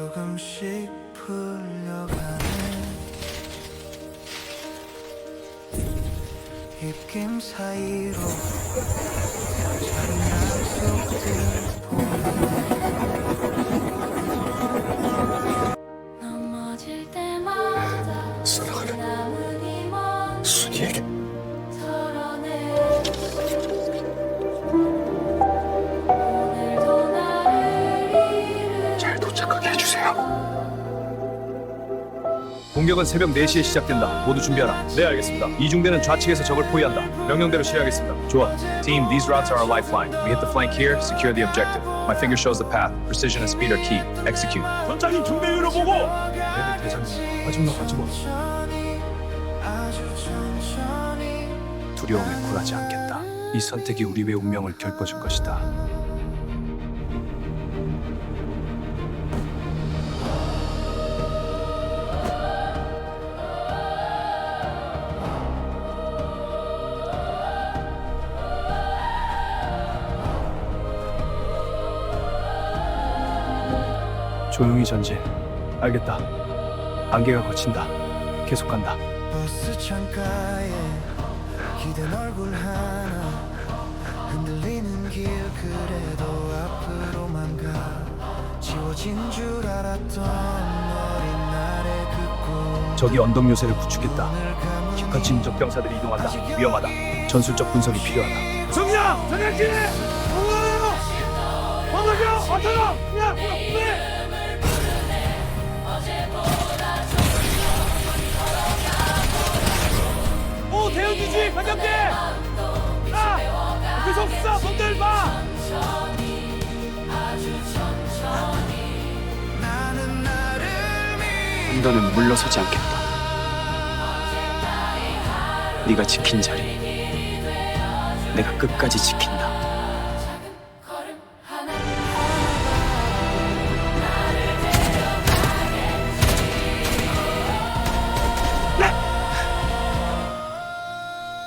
조금씩 풀려가는 입김 사이로 작은 약속들 보내 공격은 새벽 4시에 시작된다. 모두 준비하라. 네, 알겠습니다. 이중대는 좌측에서 적을 포위한다. 명령대로 시행하겠습니다. 좋아. Team, these routes are our lifeline. We hit the flank here, secure the objective. My finger shows the path. Precision and speed are key. Execute. 전장님 중대 위로 보고 네, 대장님. 아주 천천히 두려움에 굴하지 않겠다. 이 선택이 우리의 운명을 결꿔줄 것이다. 조용히 전진. 알겠다. 안개가 거친다. 계속 간다. 버스 창가에 기댄 얼굴 하나 흔들리는 길 그래도 앞으로만 가 지워진 줄 알았던 어린 날의 그꿈 적이 언덕 요새를 구축했다. 오늘 감은 기껏 진적 병사들이 이동한다. 위험하다. 전술적 분석이 필요하다. 정장 전장님 공항으로 공항이요 어쩌나 그냥 그래 오 대응주지 반갑게 아 계속 쏴 손들 믿 너는 물러서지 않겠다. 네가 지킨 자리, 내가 끝까지 지킨다.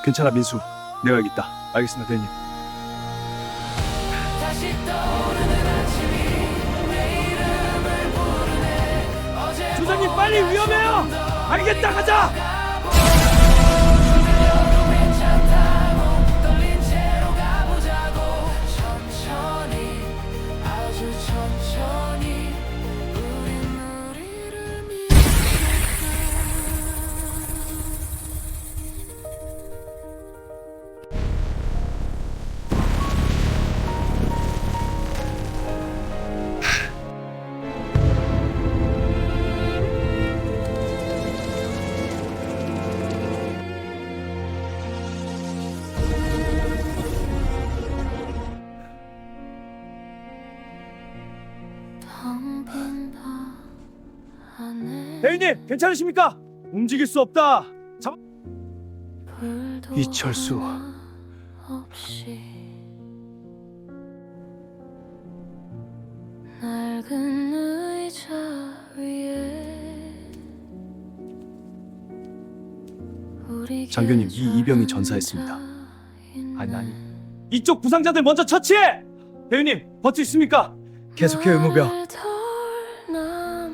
괜찮아 민수. 내가 여기 있다. 알겠습니다 대님. 조장님 빨리 위험해요 알겠다 가자 대위님 괜찮으십니까 움직일 수 없다 불도 이철수. 낡은 의자 위에 우리 장교님, 이 이병이 전사했습니다. 아니 아니. 이쪽 부상자들 먼저 처치해 대위님 버틸 수 있습니까 계속해 의무병.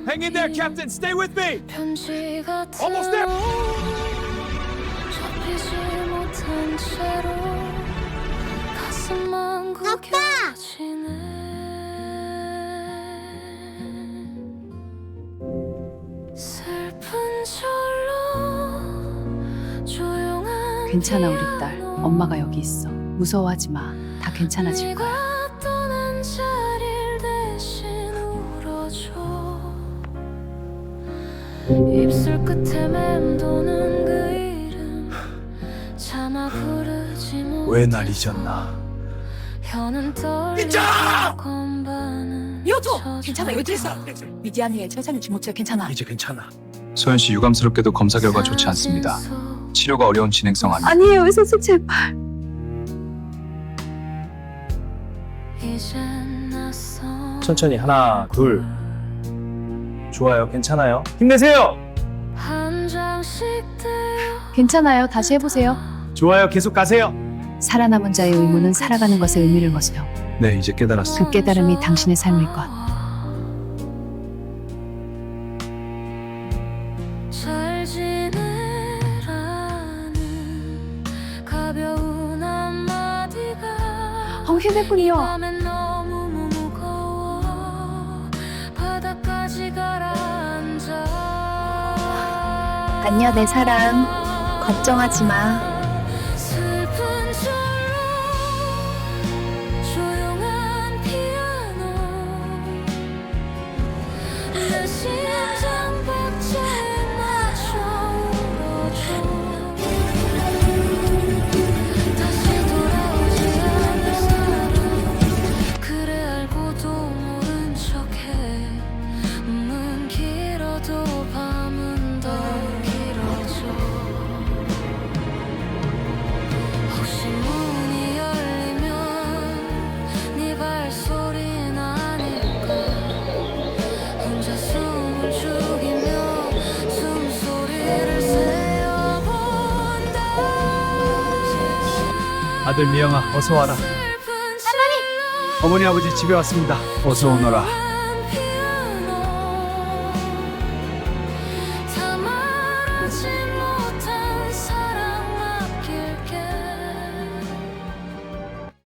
Hang in there captain. Stay with me. Almost there. 조용한 괜찮아 우리 딸. 엄마가 여기 있어. 무서워하지 마다 괜찮아질 거야 입술 끝에 맴도는 그 이름. 차마 부르지 못 왜 날 잊었나? 혀는 떨리고 건반은 이어줘! 괜찮아 이거 됐어. 미디안이의 천천히 주모차 괜찮아. 이제 괜찮아. 소연 씨 유감스럽게도 검사 결과 좋지 않습니다. 치료가 어려운 진행성 아니. 아니에요 의사 선 제발. 천천히 하나 둘 좋아요. 괜찮아요. 힘내세요. 괜찮아요. 다시 해보세요. 좋아요. 계속 가세요. 살아남은 자의 의무는 살아가는 것의 의미를 거슬러 네, 이제 깨달았어. 그 깨달음이 당신의 삶일 것. 어, 휴대폰이요. 안녕 내 사랑. 걱정하지 마. 아들 미영아 어서 와라. 어머니 아버지 집에 왔습니다. 어서 오너라.